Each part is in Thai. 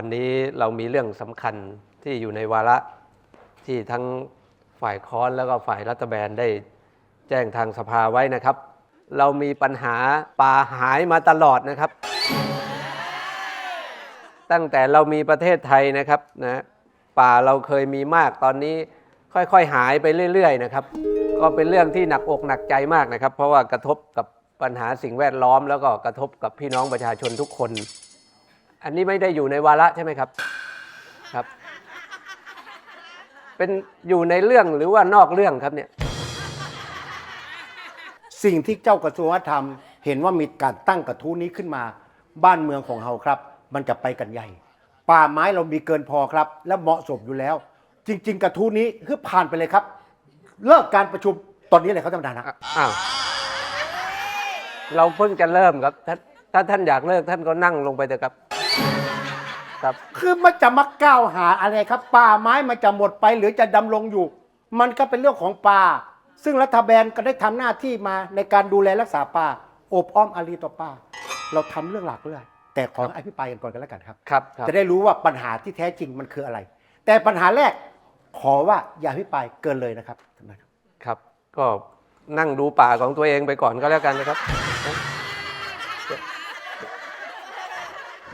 วันนี้เรามีเรื่องสำคัญที่อยู่ในวาระที่ทั้งฝ่ายค้อนแล้วก็ฝ่ายรัฐบาลได้แจ้งทางสภาไว้นะครับ เรามีปัญหาป่าหายมาตลอดนะครับ ตั้งแต่เรามีประเทศไทยนะครับนะป่าเราเคยมีมากตอนนี้ค่อยๆ หายไปเรื่อย ๆ นะครับ ก็เป็นเรื่องที่หนักอกหนักใจมากนะครับ เพราะว่ากระทบกับปัญหาสิ่งแวดล้อม แล้วก็กระทบกับพี่น้องประชาชนทุกคน อันนี้ไม่ได้อยู่ในวาระใช่ไหมครับครับ เป็นอยู่ในเรื่องหรือว่านอกเรื่องครับเนี่ยสิ่งที่เจ้ากระทรวงวัฒนธรรม เห็นว่ามีการตั้งกระทู้นี้ขึ้นมา บ้านเมืองของเราครับ มันจะไปกันใหญ่ ป่าไม้เรามีเกินพอครับ และเหมาะสมอยู่แล้ว จริง ๆ กระทู้นี้คือผ่านไปเลยครับ เลิกการประชุมตอนนี้เลยครับท่านประธานนะอะอ้าวเราเพิ่งจะเริ่มครับถ้าถ้าท่านอยากเลิกท่านก็นั่งลงไปเถอะครับ ครับ คือมันจะมาก้าวหาอะไรครับ ป่าไม้มันจะหมดไปหรือจะดำรงอยู่ มันก็เป็นเรื่องของป่า ซึ่งรัฐบาลก็ได้ทำหน้าที่มาในการดูแลรักษาป่าโอบอ้อมอารีต่อป่า เราทำเรื่องหลักเรื่องแต่ขออภิปรายกันก่อนกันแล้วกันครับ ครับครับ จะได้รู้ว่าปัญหาที่แท้จริงมันคืออะไร แต่ปัญหาแรกขอว่าอย่าพิปรายเกินเลยนะครับท่านประธานครับครับ ก็นั่งดูป่าของตัวเองไปก่อนก็แล้วกันนะครับ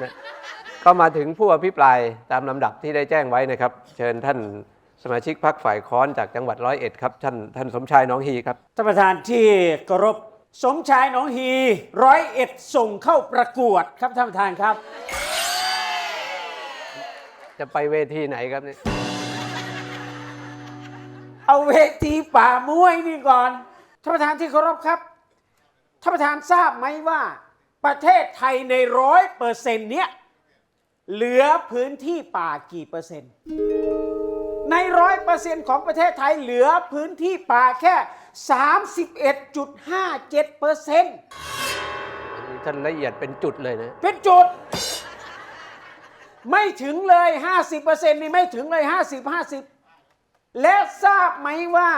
นะ ก็มาถึงผู้อภิปรายตามลำดับที่ได้แจ้งไว้นะครับ เชิญท่านสมาชิกพรรคฝ่ายค้อนจากจังหวัดร้อยเอ็ดครับท่านท่านสมชายน้องฮีครับ ท่านประธานที่เคารพสมชายหนองฮีร้อยเอ็ดส่งเข้าประกวดครับท่านประธานครับ จะไปเวทีไหนครับเนี่ยเอาเวทีป่ามวยนี่ก่อนท่านประธานที่เคารพครับท่านประธานทราบไหมว่า ประเทศไทยในร้อยเปอร์เซ็นต์เนี้ย เหลือพื้นที่ป่ากี่เปอร์เซ็นต์ ในร้อยเปอร์เซ็นต์ของประเทศไทยเหลือพื้นที่ป่าแค่ 31.57เปอร์เซ็นต์อันนี้ท่านละเอียดเป็นจุดเลยนะ เป็นจุด ไม่ถึงเลย 50%นี่ไม่ถึงเลย 50 50 และทราบไหมว่า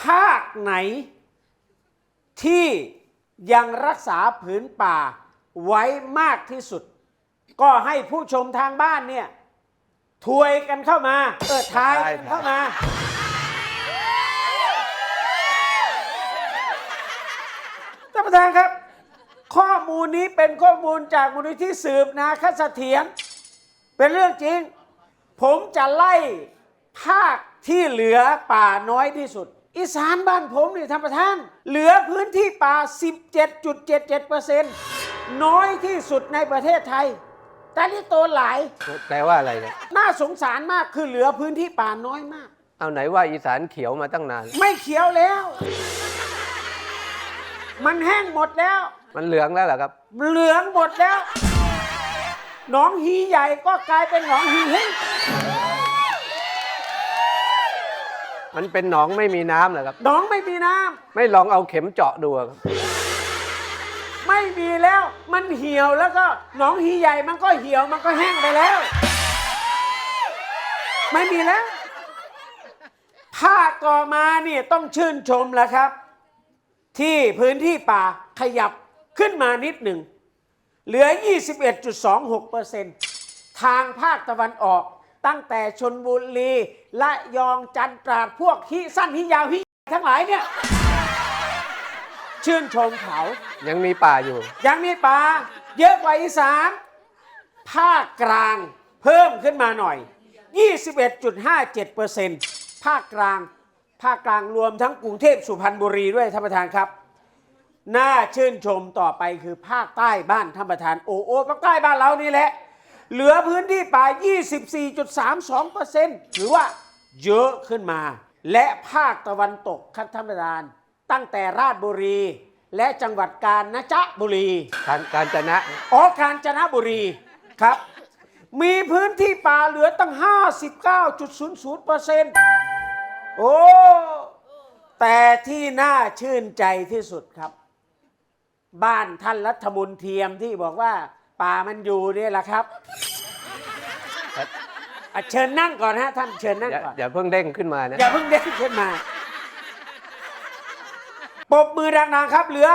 ภาคไหนที่ยังรักษาผืนป่าไว้มากที่สุด ก็ให้ผู้ชมทางบ้านเนี่ยถวยกันเข้ามา เออทายกันเข้ามา ท่านประธานครับ ข้อมูลนี้เป็นข้อมูลจากมูลนิธิสืบนาคเสถียรเป็นเรื่องจริง ผมจะไล่ภาคที่เหลือป่าน้อยที่สุด อีสานบ้านผมนี่ท่านประธาน เหลือพื้นที่ป่า 17.77%น้อยที่สุดในประเทศไทย แต่นี่โตหลาย แปลว่าอะไรเนี่ยน่าสงสารมากคือเหลือพื้นที่ป่าน้อยมาก เอาไหนว่าอีสานเขียวมาตั้งนาน ไม่เขียวแล้ว มันแห้งหมดแล้ว มันเหลืองแล้วเหรอครับ เหลืองหมดแล้ว หนองฮีใหญ่ก็กลายเป็นหนองฮีเฮ้งมันเป็นหนองไม่มีน้ำเหรอครับ หนองไม่มีน้ไม่ลองเอาเข็มเจาะดูอะครับำ ไม่มีแล้ว มันเหี่ยวแล้วก็หนองฮีใหญ่มันก็เหี่ยวมันก็แห้งไปแล้ว ไม่มีแล้วภาคต่อมาเนี่ยต้องชื่นชมแล้วครับ ที่พื้นที่ป่าขยับขึ้นมานิดหนึ่ง เหลือ 21.26%ทางภาคตะวันออก ตั้งแต่ชนบุรีละยองจันทราดพวกฮิสั้นฮิยาวฮิทั้งหลายเนี่ย ชื่นชมเขา ยังมีป่าอยู่ ยังมีป่าเยอะกว่าอีสานภาคกลางเพิ่มขึ้นมาหน่อย 21.57%ภาคกลาง ภาคกลางรวมทั้งกรุงเทพสุพรรณบุรีด้วยท่านประธานครับ น่าชื่นชมต่อไปคือภาคใต้บ้านท่านประธานโอโอภาคใต้บ้านเรานี่แหละ เหลือพื้นที่ป่า 24.32%หรือว่าเยอะขึ้นมา และภาคตะวันตกครับท่านประธาน ตั้งแต่ราชบุรี และจังหวัดกาญจนบุรีการการจนะอ๋อกาญจนบุรีครับ มีพื้นที่ป่าเหลือตั้ง 59.00%โอ้ แต่ที่น่าชื่นใจที่สุดครับ บ้านท่านรัฐมนเทียมที่บอกว่า ป่ามันอยู่เนี่ยแหละครับอะเชิญนั่งก่อนฮะท่านเชิญนั่งอย่าก่อน อย่าเพิ่งเด้งขึ้นมานะ อย่าเพิ่งเด้งขึ้นมา ปบมือดังๆครับ เหลือ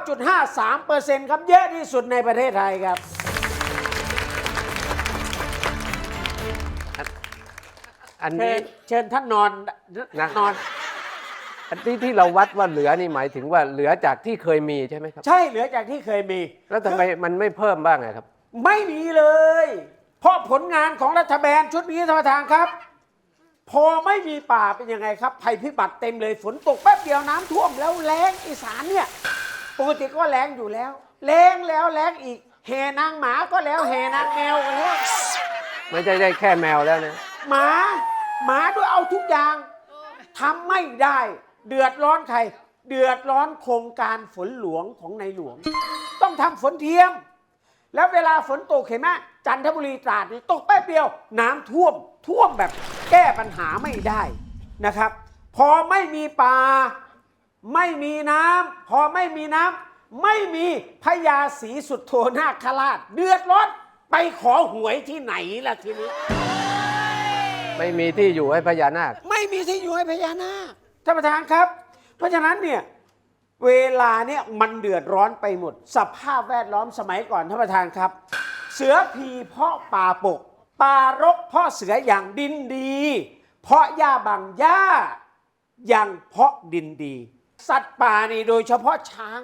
69.53%ครับ เยอะที่สุดในประเทศไทยครับ อันนี้เชิญท่านนอนนะนอน อันที่ที่เราวัดว่าเหลือนี่หมายถึงว่าเหลือจากที่เคยมีใช่ไหมครับ ใช่เหลือจากที่เคยมี แล้วทำไมมันไม่เพิ่มบ้างอะครับ ไม่มีเลย เพราะผลงานของรัฐบาลชุดนี้ท่านประธานครับ พอไม่มีป่าเป็นยังไงครับภัยพิบัติเต็มเลยฝนตกแป๊บเดียวน้ำท่วมแล้วแล้งอีสานเนี่ยปกติก็แล้งอยู่แล้วแล้งแล้วแล้งอีกแห่นางหมาก็แล้วแห่นางแมวก็แล้ว ไม่ใช่ได้แค่แมวแล้วนะ หมาหมาด้วยเอาทุกอย่างทำไม่ได้ เดือดร้อนใคร เดือดร้อนโครงการฝนหลวงของในหลวง ต้องทำฝนเทียม แล้วเวลาฝนตกเห็นไหม จันทบุรีตราดนี่ตกแป๊บเดียว น้ำท่วมท่วมแบบแก้ปัญหาไม่ได้นะครับ พอไม่มีป่าไม่มีน้ำพอไม่มีน้ำไม่มีพญาศรีสุดโทนาคราช เดือดร้อนไปขอหวยที่ไหนล่ะทีนี้ ไม่มีที่อยู่ให้พญานาค ไม่มีที่อยู่ให้พญานาคท่านประธานครับ เพราะฉะนั้นเนี่ยเวลาเนี่ยมันเดือดร้อนไปหมด สภาพแวดล้อมสมัยก่อนท่านประธานครับ เสือพีเพาะป่าปกป่ารกเพาะเสืออย่างดินดี เพาะหญ้าบางหญ้าอย่างเพาะดินดี สัตว์ป่านี่โดยเฉพาะช้าง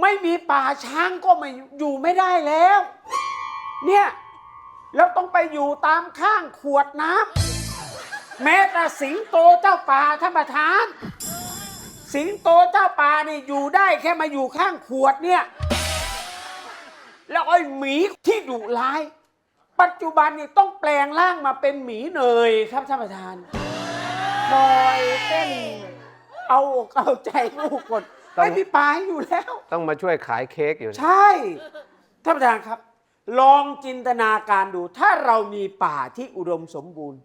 ไม่มีป่าช้างก็ไม่อยู่ไม่ได้แล้ว เนี่ยแล้วต้องไปอยู่ตามข้างขวดน้ำแม้แต่สิงโตเจ้าป่าท่านประธาน สิงโตเจ้าป่านี่อยู่ได้แค่มาอยู่ข้างขวดเนี่ย แล้วไอ้หมีที่ดุร้าย ปัจจุบันนี่ต้องแปลงร่างมาเป็นหมีเนยครับท่านประธานคอยเต้น เอาอกเอาใจลูกคนต้อง ไม่มีป่าให้อยู่แล้ว ต้องมาช่วยขายเค้กอยู่นะใช่ท่านประธานครับ ลองจินตนาการดู ถ้าเรามีป่าที่อุดมสมบูรณ์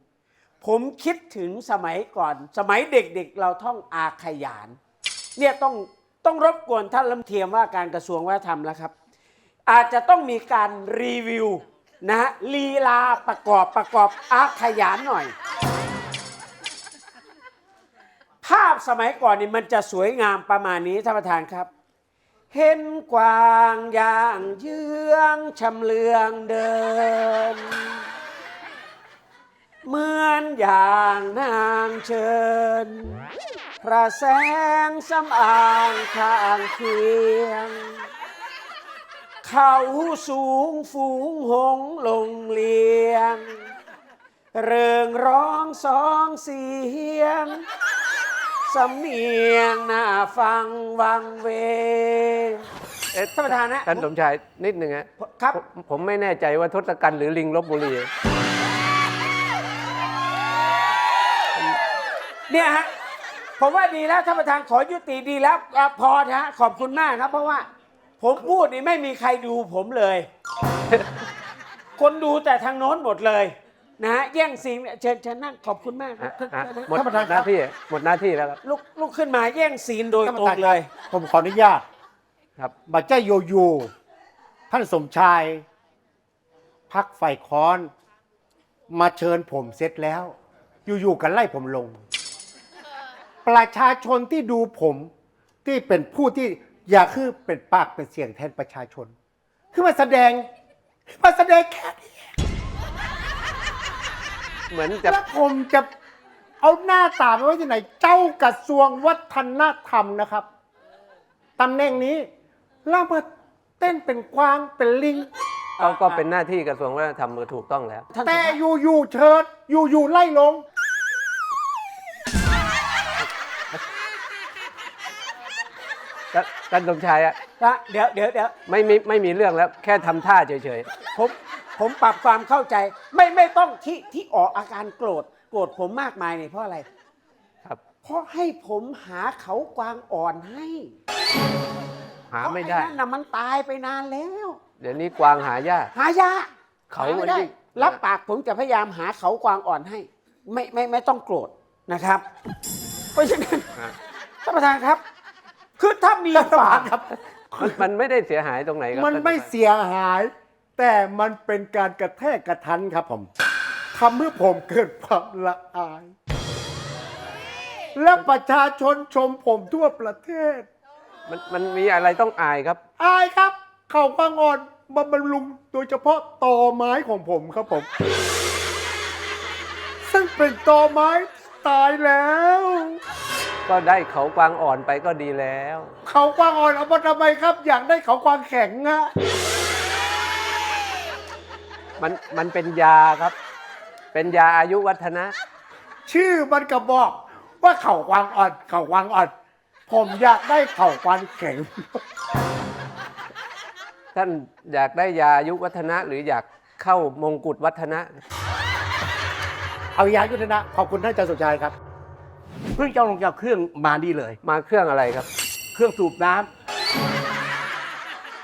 ผมคิดถึงสมัยก่อน สมัยเด็กๆเราท่องอาขยาน เนี่ยต้องต้องรบกวนท่านลำเทียมว่าการกระทรวงวัฒนธรรมแล้วครับ อาจจะต้องมีการรีวิวนะฮะลีลาประกอบประกอบอาขยานหน่อย ภาพสมัยก่อนนี่มันจะสวยงามประมาณนี้ท่านประธานครับ เห็นกวางอย่างเยื้องชำเลืองเดิน เหมือนอย่างนางเชิญ พระแสงสำอางข้างเคียง เขาสูงฝูงหงส์ลงเลียง เริงร้องสองเสียง สำเนียงน่าฟังวังเวงเอ๊ะท่านประธานนะท่านสมชายนิดหนึ่งฮะครับ ผมผมไม่แน่ใจว่าทศกัณฐ์หรือลิงลบบุรี เนี่ยฮะ ผมว่าดีแล้วท่านประธานขอยุติดีแล้วอะพอนะฮะขอบคุณมากครับ เพราะว่า ผมพูดนี่ไม่มีใครดูผมเลย คนดูแต่ทางโน้นหมดเลยนะฮะแย่งซีนเชิญเชิญนั่งขอบคุณมากครัฮะบฮะเชิญนะหมดท่านประธานหครับน้าที่หมดหน้าที่แล้วครับลุกลุกขึ้นมาแย่งซีนโดยท่านปตรระธางนเลย ผมขออนุญาตครับ บัจเจ้โยโยูท่านสมชาย พักไฟคอน มาเชิญผมเสร็จแล้ว อยู่ๆกันไล่ผมลง ประชาชนที่ดูผมที่เป็นผู้ที่ อยากคือเป็นปากเป็นเสียงแทนประชาชน คือมาแสดง มาแสดงแค่นี้เหมือนจะแล้วผมจะเอาหน้าตาไปไว้ที่ไหน เจ้ากระทรวงวัฒนธรรมนะครับตำแหน่งนี้ล่ามาเต้นเป็นกวางเป็นลิงก็ก็เป็นหน้าที่กระทรวงวัฒนธรรมก็ถูกต้องแล้วท่านแต่อยู่อยู่ๆเชิดอยู่อยู่ๆไล่ลง ท่านท่านสมชายอะนะเดี๋ยวเดี๋ยวเดี๋ยวไม่มีไม่มีเรื่องแล้วแค่ทำท่าเฉยผมผมปรับความเข้าใจ ไม่ไม่ต้องที่ที่ออกอาการโกรธโกรธผมมากมายเนี่ยเพราะอะไร ๆครับ เพราะให้ผมหาเขากวางอ่อนให้หาไม่ได้ เพระอ้นั่นน่ะมันตายไปนานแล้ว เดี๋ยวนี้กวางหายาก หายากเขาหไม่ได้มันยิ่ง รับปากผมจะพยายามหาเขากวางอ่อนให้ ไม่ไม่ไม่ต้องโกรธนะครับ เพราะฉะนั้นฮะ ท่านประธานครับ คือถ้ามีป่าครับ มันมันไม่ได้เสียหายตรงไหนครับมันท่าไม่ประธาเสียหาย แต่มันเป็นการกระแทกกระทันครับผมทำให้ผมเกิดความละอาย และประชาชนชมผมทั่วประเทศ มันมันมีอะไรต้องอายครับ อายครับ เข่าปังอ่อนมาบำรุงโดยเฉพาะตอไม้ของผมครับผมงเป็นตอไม้ตายแล้ว ก็ได้เขากวางอ่อนไปก็ดีแล้ว เขากวางอ่อนเอามาทำไมครับ อยากได้เขากวางแข็งอะมันมันเป็นยาครับ เป็นยาอายุวัฒนะ ชื่อมันก็บอก ว่าเขากวางอ่อน เขากวางอ่อน ผมอยากได้เขากวางแข็ง ท่านอยากได้ยาอายุวัฒนะ หรืออยากเข้ามงกุฎวัฒนะ เอายายุทธนะขอบคุณท่านอาจารย์สุชัยครับ เพิ่งจะลงจากเครื่องมานี่เลย มาเครื่องอะไรครับ เครื่องสูบน้ำ